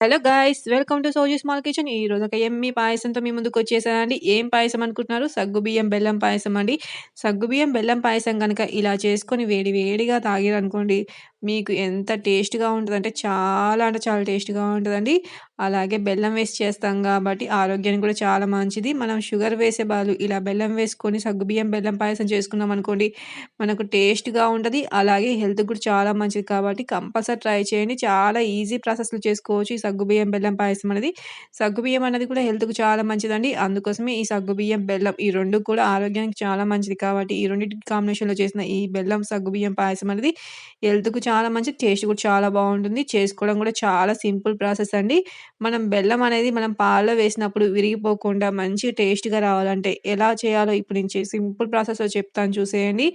Hello guys welcome to Soji small kitchen. ఈ రోజు ఒక ఎమ్మి పాయసంతో మీ ముందుకు వచ్చేసానండి. ఏం పాయసం అనుకుంటున్నారు? సగ్గుబియ్యం బెల్లం పాయసం అండి. సగ్గుబియ్యం బెల్లం పాయసం కనుక ఇలా చేసుకొని వేడి వేడిగా తాగారనుకోండి మీకు ఎంత టేస్ట్గా ఉంటుందంటే చాలా అంటే చాలా టేస్ట్గా ఉంటుందండి. అలాగే బెల్లం వేసి చేస్తాం కాబట్టి ఆరోగ్యానికి కూడా చాలా మంచిది. మనం షుగర్ వేసే బదులు ఇలా బెల్లం వేసుకొని సగ్గుబియ్యం బెల్లం పాయసం చేసుకున్నాం అనుకోండి మనకు టేస్ట్గా ఉంటుంది. అలాగే హెల్త్ కూడా చాలా మంచిది కాబట్టి కంపల్సరీ ట్రై చేయండి. చాలా ఈజీ ప్రాసెస్లో చేసుకోవచ్చు ఈ సగ్గుబియ్యం బెల్లం పాయసం అనేది సగ్గుబియ్యం అనేది కూడా హెల్త్‌కు చాలా మంచిదండి. అందుకోసమే ఈ సగ్గుబియ్యం, బెల్లం ఈ రెండు కూడా ఆరోగ్యానికి చాలా మంచిది కాబట్టి ఈ రెండింటి కాంబినేషన్‌లో చేసిన ఈ బెల్లం సగ్గుబియ్యం పాయసం అనేది హెల్త్‌కు చాలా మంచిది. టేస్ట్ కూడా చాలా బాగుంటుంది. చేసుకోవడం కూడా చాలా సింపుల్ ప్రాసెస్ అండి. మనం బెల్లం అనేది మనం పాలలో వేసినప్పుడు విరిగిపోకుండా మంచి టేస్ట్‌గా రావాలంటే ఎలా చేయాలో ఇప్పుడు నేను సింపుల్ ప్రాసెస్‌లో చెప్తాను చూసేయండి.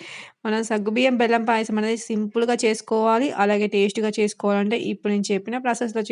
మనం సగ్గుబియ్యం, బెల్లం పాయసం అనేది సింపుల్‌గా చేసుకోవాలి. అలాగే టేస్ట్‌గా చేసుకోవాలంటే ఇప్పుడు నేను చెప్పిన ప్రాసెస్‌లో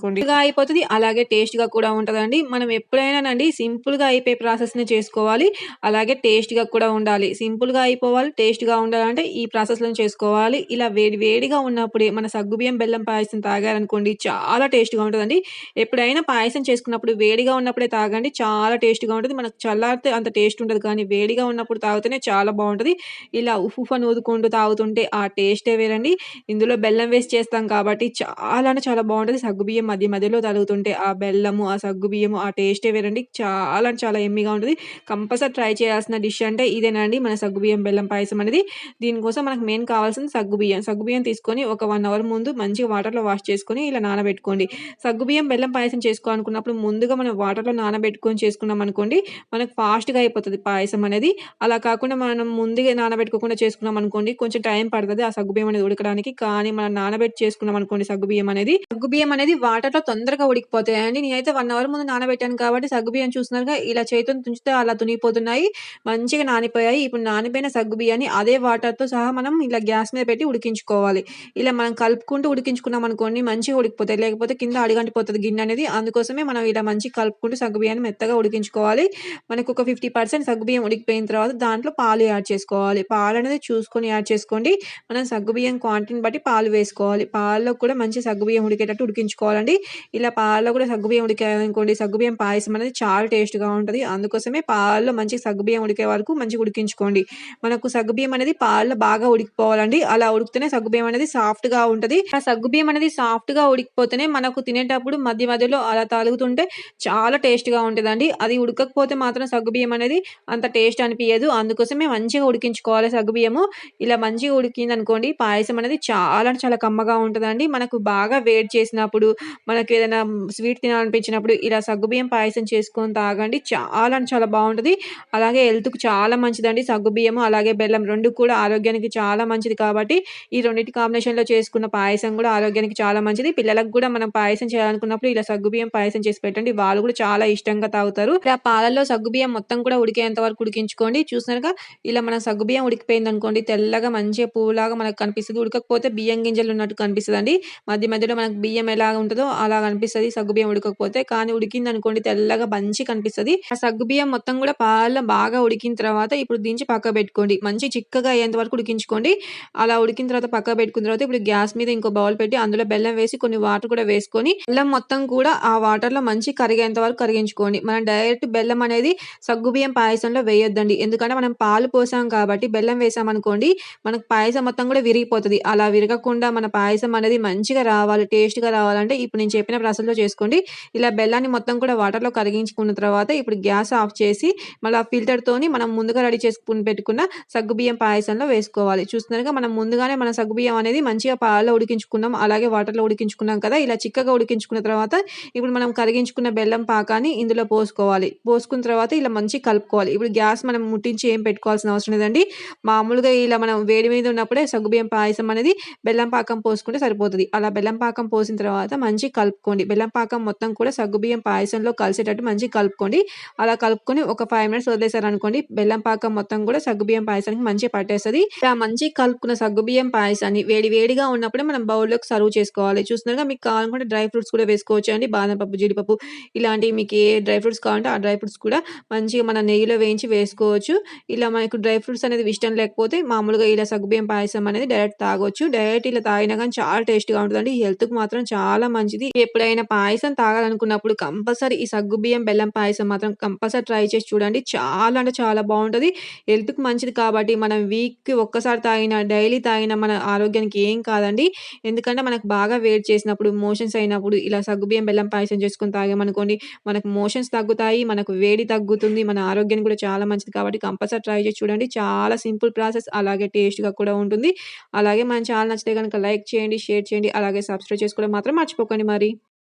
అనుకోండి గా అయిపోతది. అలాగే టేస్ట్‌గా కూడా ఉంటదండి. మనం ఎప్పుడైనానండి సింపుల్‌గా అయిపోయే ప్రాసెస్‌ని చేసుకోవాలి. అలాగే టేస్ట్గా కూడా ఉండాలి. సింపుల్గా అయిపోవాలి, టేస్ట్గా ఉండాలంటే ఈ ప్రాసెస్లను చేసుకోవాలి. ఇలా వేడి వేడిగా ఉన్నప్పుడే మన సగ్గుబియ్యం, బెల్లం పాయసం తాగారనుకోండి చాలా టేస్ట్గా ఉంటుందండి ఎప్పుడైనా పాయసం చేసుకున్నప్పుడు వేడిగా ఉన్నప్పుడే తాగండి. చాలా టేస్ట్గా ఉంటది. మనకు చల్లారితే అంత టేస్ట్ ఉండదు. కానీ వేడిగా ఉన్నప్పుడు తాగితేనే చాలా బాగుంటుంది ఇలా ఉఫ్ నూదుకుంటూ తాగుతుంటే ఆ టేస్టే వేరండి. ఇందులో బెల్లం వేసి చేస్తాం కాబట్టి చాలా అంటే చాలా బాగుంటుంది సగ్గుబియ్యం మధ్య మధ్యలో తగులుతుంటే ఆ బెల్లము, ఆ సగ్గుబియ్యము ఆ టేస్టే వేరండి. చాలా అంటే చాలా ఎమ్మిగా ఉంటుంది కంపల్సరీ ట్రై చేయాల్సిన డిష్ అంటే ఇదేనండి మన సగ్గుబియ్యం బెల్లం పాయసం అనేది. దీనికోసం మనకు మెయిన్ కావాల్సింది సగ్గుబియ్యం. సగ్గుబియ్యం తీసుకొని ఒక వన్ అవర్ ముందు మంచిగా వాటర్‌లో వాష్ చేసుకొని ఇలా నానబెట్టుకోండి. సగ్గుబియ్యం బెల్లం పాయసం చేసుకోవాలనుకున్నప్పుడు ముందుగా మనం వాటర్‌లో నానబెట్టుకొని చేసుకున్నాం అనుకోండి మనకు ఫాస్ట్‌గా అయిపోతుంది పాయసం అనేది. అలా కాకుండా మనం ముందుగా నానబెట్టుకోకుండా చేసుకున్నాం అనుకోండి కొంచెం టైం పడుతుంది ఆ సగ్గుబియ్యం అనేది ఉడకడానికి. కానీ మనం నానబెట్టి చేసుకున్నాం అనుకోండి సగ్గుబియ్యం అనేది సగ్గుబియ్యం అనేది వాటర్‌లో తొందరగా ఉడికిపోతాయండి. నేనైతే వన్ అవర్ ముందు నానబెట్టాను కాబట్టి సగ్గుబియ్యం చూస్తున్నారుగా ఇలా చేతితోని తుంచితే అలా తునిగిపోతున్నాయి. మంచిగా నానిపోయాయి. ఇప్పుడు నానిపోయిన సగ్గుబియ్యాన్ని అదే వాటర్‌తో సహా మనం ఇలా గ్యాస్ మీద పెట్టి ఉడికించుకోవాలి. ఇలా మనం కలుపుకుంటూ ఉడికించుకున్నాం అనుకోండి మంచిగా ఉడికిపోతాయి. లేకపోతే కింద అడిగంటిపోతుంది గిన్నె అనేది. అందుకోసమే మనం ఇలా మంచి కలుపుకుంటూ సగ్గుబియ్యాన్ని మెత్తగా ఉడికించుకోవాలి. మనకు ఒక 50% సగ్గుబియ్యం ఉడికిపోయిన తర్వాత దాంట్లో పాలు యాడ్ చేసుకోవాలి. పాలనేది చూసుకొని యాడ్ చేసుకోండి. మనం సగ్గుబియ్యం క్వాంటిటీని బట్టి పాలు వేసుకోవాలి. పాలలో కూడా మంచి సగ్గుబియ్యం ఉడికేటట్టు ఉడికించుకోవాలండి. ఇలా పాలలో కూడా సగ్గుబియ్యం ఉడికాయనుకోండి సగ్గుబియ్యం పాయసం అనేది చాలా టేస్ట్‌గా ఉంటది. అందుకోసమే పాలలో మంచి సగ్గుబియ్యం ఉడికే వరకు మంచిగా ఉడికించుకోండి. మనకు సగ్గుబియ్యం అనేది పాలలో బాగా ఉడికిపోవాలండి. అలా ఉడికితేనే సగ్గుబియ్యం అనేది సాఫ్ట్‌గా ఉంటది. ఆ సగ్గుబియ్యం అనేది సాఫ్ట్‌గా ఉడికిపోతేనే మనకు తినేటప్పుడు మధ్య మధ్యలో అలా తాలుగుతుంటే చాలా టేస్ట్‌గా ఉంటదండి. అది ఉడకకపోతే మాత్రం సగ్గుబియ్యం అనేది అంత టేస్ట్ అనిపించదు అందుకోసమే మంచిగా ఉడికించుకోవాలి సగ్గుబియ్యము. ఇలా మంచిగా ఉడికిందనుకోండి పాయసం అనేది చాలా చాలా కమ్మగా ఉంటుందండి మనకు బాగా వేడి చేసినప్పుడు మనకి ఏదైనా స్వీట్ తినాలనిపించినప్పుడు ఇలా సగ్గుబియ్యం పాయసం చేసుకొని తాగండి. చాలా అంటే చాలా బాగుంటుంది అలాగే హెల్త్‌కు చాలా మంచిదండి సగ్గుబియ్యము అలాగే బెల్లం రెండు కూడా ఆరోగ్యానికి చాలా మంచిది కాబట్టి ఈ రెండింటి కాంబినేషన్‌లో చేసుకున్న పాయసం కూడా ఆరోగ్యానికి చాలా మంచిది. పిల్లలకు కూడా మనం పాయసం చేయాలనుకున్నప్పుడు ఇలా సగ్గుబియ్యం పాయసం చేసి పెట్టండి. వాళ్ళు కూడా చాలా ఇష్టంగా తాగుతారు. ఇలా పాలల్లో సగ్గుబియ్యం మొత్తం కూడా ఉడికేంత వరకు ఉడికించుకోండి. చూసినారుగా ఇలా మన సగ్గుబియ్యం ఉడికిపోయింది అనుకోండి తెల్లగా మంచిగా పువ్వులాగా మనకు కనిపిస్తుంది ఉడకకపోతే బియ్యం గింజలు ఉన్నట్టు కనిపిస్తదండి. మధ్య మధ్యలో మనకు బియ్యం ఎలా ఉంటదో అలా కనిపిస్తుంది సగ్గుబియ్యం ఉడకకపోతే. కానీ ఉడికిందనుకోండి తెల్లగా మంచిగా కనిపిస్తుంది ఆ సగ్గుబియ్యం మొత్తం కూడా పాలలో బాగా ఉడికిన తర్వాత ఇప్పుడు దించి పక్క పెట్టుకోండి. మంచి చిక్కగా అయ్యేంత వరకు ఉడికించుకోండి. అలా ఉడికిన తర్వాత పక్క పెట్టుకున్న తర్వాత ఇప్పుడు గ్యాస్ మీద ఇంకో బౌల్ పెట్టి అందులో బెల్లం వేసి కొన్ని వాటర్ కూడా వేసుకొని బెల్లం మొత్తం కూడా ఆ వాటర్‌లో మంచి కరిగేంత వరకు కరిగించుకోండి. మనం డైరెక్ట్ బెల్లం అనేది సగ్గుబియ్యం పాయసంలో వేయొద్దండి. ఎందుకంటే మనం పాలు పోసాం కాబట్టి బెల్లం వేసామనుకోండి మనకు పాయసం మొత్తం కూడా విరిగిపోతది. అలా విరగకుండా మన పాయసం అనేది మంచిగా రావాలి. టేస్ట్‌గా రావాలంటే ఇప్పుడు నేను చెప్పిన ప్రాసెస్‌లో చేసుకోండి. ఇలా బెల్లాన్ని మొత్తం కూడా వాటర్‌లో కరిగించుకున్న తర్వాత ఇప్పుడు గ్యాస్ ఆఫ్ చేసి మళ్ళా ఫిల్టర్‌తోని మనం ముందుగా రెడీ చేసుకుని పెట్టుకున్న సగ్గుబియ్యం పాయసంలో వేసుకోవాలి. చూస్తున్నారుగా మనం ముందుగానే మన సగ్గుబియ్యం అనేది మంచిగా పాలలో ఉడికించుకున్నాం. అలాగే వాటర్‌లో ఉడికించుకున్నాం కదా! ఇలా చిక్కగా ఉడికించుకున్న తర్వాత ఇప్పుడు మనం కరిగించుకున్న బెల్లం పాకాన్ని ఇందులో పోసుకోవాలి. పోసుకున్న తర్వాత ఇలా మంచి కలుపుకోవాలి. ఇప్పుడు గ్యాస్ మనం ముట్టించి ఏం పెట్టుకోవాల్సిన అవసరం లేదండి. మామూలుగా ఇలా మనం వేడి మీద ఉన్నప్పుడే సగ్గుబియ్యం పాయసం అనేది బెల్లం పాకం పోసుకుంటే సరిపోతుంది అలా బెల్లం పాకం పోసిన తర్వాత మంచిగా కలుపుకోండి. బెల్లం పాకం మొత్తం కూడా సగ్గుబియ్యం పాయసంలో కలిసేటట్టు మంచిగా కలుపుకోండి. అలా కలుపుకొని ఒక ఫైవ్ మినిట్స్ వదిలేసారనుకోండి బెల్లం పాకం మొత్తం కూడా సగ్గుబియ్యం పాయసానికి మంచిగా పట్టేస్తుంది ఇలా మంచిగా కలుపుకున్న సగ్గుబియ్యం పాయసాన్ని వేడి వేడిగా ఉన్నప్పుడే మనం బౌల్‌లోకి సర్వ్ చేసుకోవాలి. చూస్తున్నారుగా మీకు కావాలనుకుంటే డ్రై ఫ్రూట్స్ కూడా వేసుకోవచ్చండి. బాదం పప్పు, జీడిపప్పు ఇలాంటివి మీకు ఏ డ్రై ఫ్రూట్స్ కావాలంటే ఆ డ్రై ఫ్రూట్స్ కూడా మంచిగా మన నెయ్యిలో వేయించి వేసుకోవచ్చు. ఇలా మనకు డ్రై ఫ్రూట్స్ అనేది ఇష్టం లేకపోతే మామూలుగా ఇలా సగ్గుబియ్యం పాయసం అనేది డైరెక్ట్ తాగొచ్చు. డైరెక్ట్ ఇలా తాగినా కానీ చాలా టేస్ట్‌గా ఉంటుందండి హెల్త్‌కి మాత్రం చాలా మంచి మంచిది. ఎప్పుడైనా పాయసం తాగాలనుకున్నప్పుడు కంపల్సరీ ఈ సగ్గు బియ్యం బెల్లం పాయసం మాత్రం కంపల్సరీ ట్రై చేసి చూడండి. చాలా అంటే చాలా బాగుంటుంది హెల్త్‌కి మంచిది కాబట్టి మనం వీక్‌కి ఒక్కసారి తాగినా, డైలీ తాగినా మన ఆరోగ్యానికి ఏం కాదండి. ఎందుకంటే మనకు బాగా వేడి చేసినప్పుడు, మోషన్స్ అయినప్పుడు ఇలా సగ్గుబియ్యం బెల్లం పాయసం చేసుకొని తాగామనుకోండి మనకు మోషన్స్ తగ్గుతాయి. మనకు వేడి తగ్గుతుంది. మన ఆరోగ్యానికి కూడా చాలా మంచిది కాబట్టి కంపల్సరీ ట్రై చేసి చూడండి. చాలా సింపుల్ ప్రాసెస్ అలాగే టేస్ట్‌గా కూడా ఉంటుంది. అలాగే మన ఛానల్ నచ్చితే గనుక లైక్ చేయండి, షేర్ చేయండి. అలాగే సబ్స్క్రైబ్ చేసుకోవడం మాత్రం మర్చిపోకండి money.